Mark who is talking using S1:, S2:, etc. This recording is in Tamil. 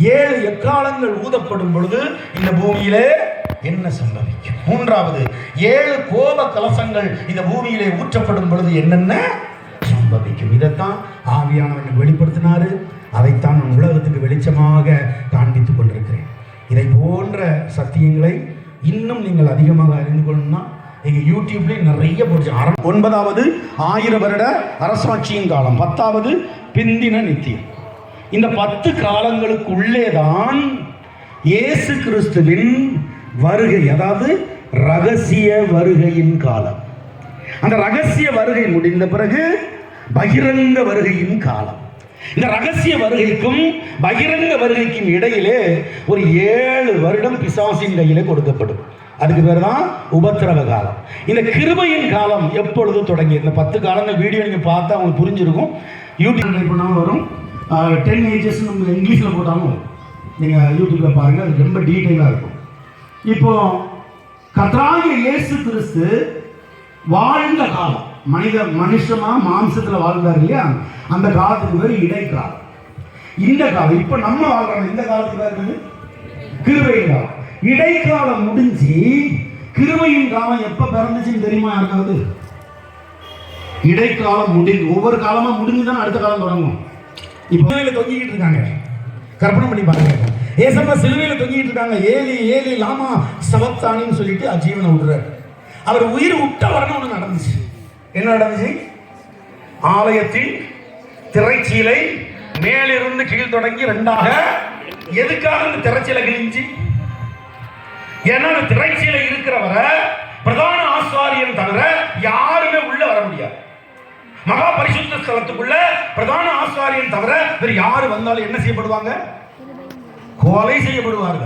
S1: ஏழு எக்காலங்கள் ஊதப்படும் பொழுது இந்த பூமியிலே என்ன சம்பவிக்கும்? மூன்றாவது ஏழு கோப கலசங்கள் இந்த பூமியிலே ஊற்றப்படும் பொழுது என்னென்ன சம்பவிக்கும்? இதைத்தான் ஆவியானவன் வெளிப்படுத்தினாரு. அதைத்தான் நான் உலகத்துக்கு வெளிச்சமாக காண்பித்துக் கொண்டிருக்கிறேன். இதை போன்ற சத்தியங்களை இன்னும் நீங்கள் அதிகமாக அறிந்து கொள்ளணும்னா எங்க யூடியூப்லேயும் நிறைய போச்சு ஒன்பதாவது ஆயிரம் வருட அரசாட்சியின் காலம். பத்தாவது பிந்தின நித்தியம். இந்த பத்து காலங்களுக்குள்ளே தான் இயேசு கிறிஸ்துவின் வருகை அதாவது ரகசிய வருகையின் காலம். அந்த ரகசிய வருகை முடிந்த பிறகு பகிரங்க வருகையின் காலம். இந்த ரகசிய வருகைக்கும் பகிரங்க வருகைக்கும் இடையிலே ஒரு ஏழு வருடம் பிசாசின் கையிலே கொடுக்கப்படும். அதுக்கு பேர் தான் உபத்திரவ காலம். இந்த கிருபையின் காலம் எப்பொழுது தொடங்கி இந்த பத்து காலங்கள் வீடியோ நீங்கள் பார்த்தா உங்களுக்கு புரிஞ்சிருக்கும். யூடியூப் ட்ரை வரும். டென் ஏஜஸ் நம்ம இங்கிலீஷில் போட்டாலும் நீங்கள் யூடியூப்பில் பாருங்கள் அது ரொம்ப டீட்டெயிலாக இருக்கும். இப்போ கத்ராய இயேசு கிறிஸ்து வாழ்ந்த காலம் மனித மனுஷமாக மாம்சத்துல வாழ்ந்தார் இல்லையா? அந்த காலத்துக்கு பேர் இடைக்காலம். இந்த காலம் இப்போ நம்ம வாழ்கிறோம் இந்த காலத்துக்கு பேர் கிருவை கிருபையின் காலம். இடைக்காலம் முடிஞ்சு கிருபையின் காலம் எப்போ பிறந்துச்சுன்னு தெரியுமா யாருக்காவது? இடைக்காலம் முடிஞ்சு ஒவ்வொரு காலமா முடிஞ்சுதான் அடுத்த காலம் தொடங்கும். இப்போ தொங்கிக்கிட்டு இருக்காங்க. கற்பனை பண்ணி பாருங்க. ஏசப்பா சிலுவையில் தொங்கிட்டு இருக்காங்க. ஏலி ஏலி லாமா சமத்தானின்னு சொல்லிட்டு அஜீவனை விடுறாரு. அவர் உயிர் விட்ட வரணும் ஒன்று நடந்துச்சு. என்ன நடந்துச்சு? ஆலயத்தின் திரைச்சீலை மேலிருந்து கீழ் தொடங்கி ரெண்டாக. எதுக்காக இந்த திரைச்சீலை கிழிஞ்சு ஏன்னா அந்த திரைச்சீலை இருக்கிறவரை பிரதான ஆசாரியன் தவிர யாருமே உள்ள வர முடியாது மகா பரிசுத்த ஸ்தலத்துக்குள்ள பிரதான ஆசாரியன் தவிர வேறு யாரு வந்தாலும் என்ன செய்யப்படுவாங்க? கொலை செய்யப்படுவார்கள்.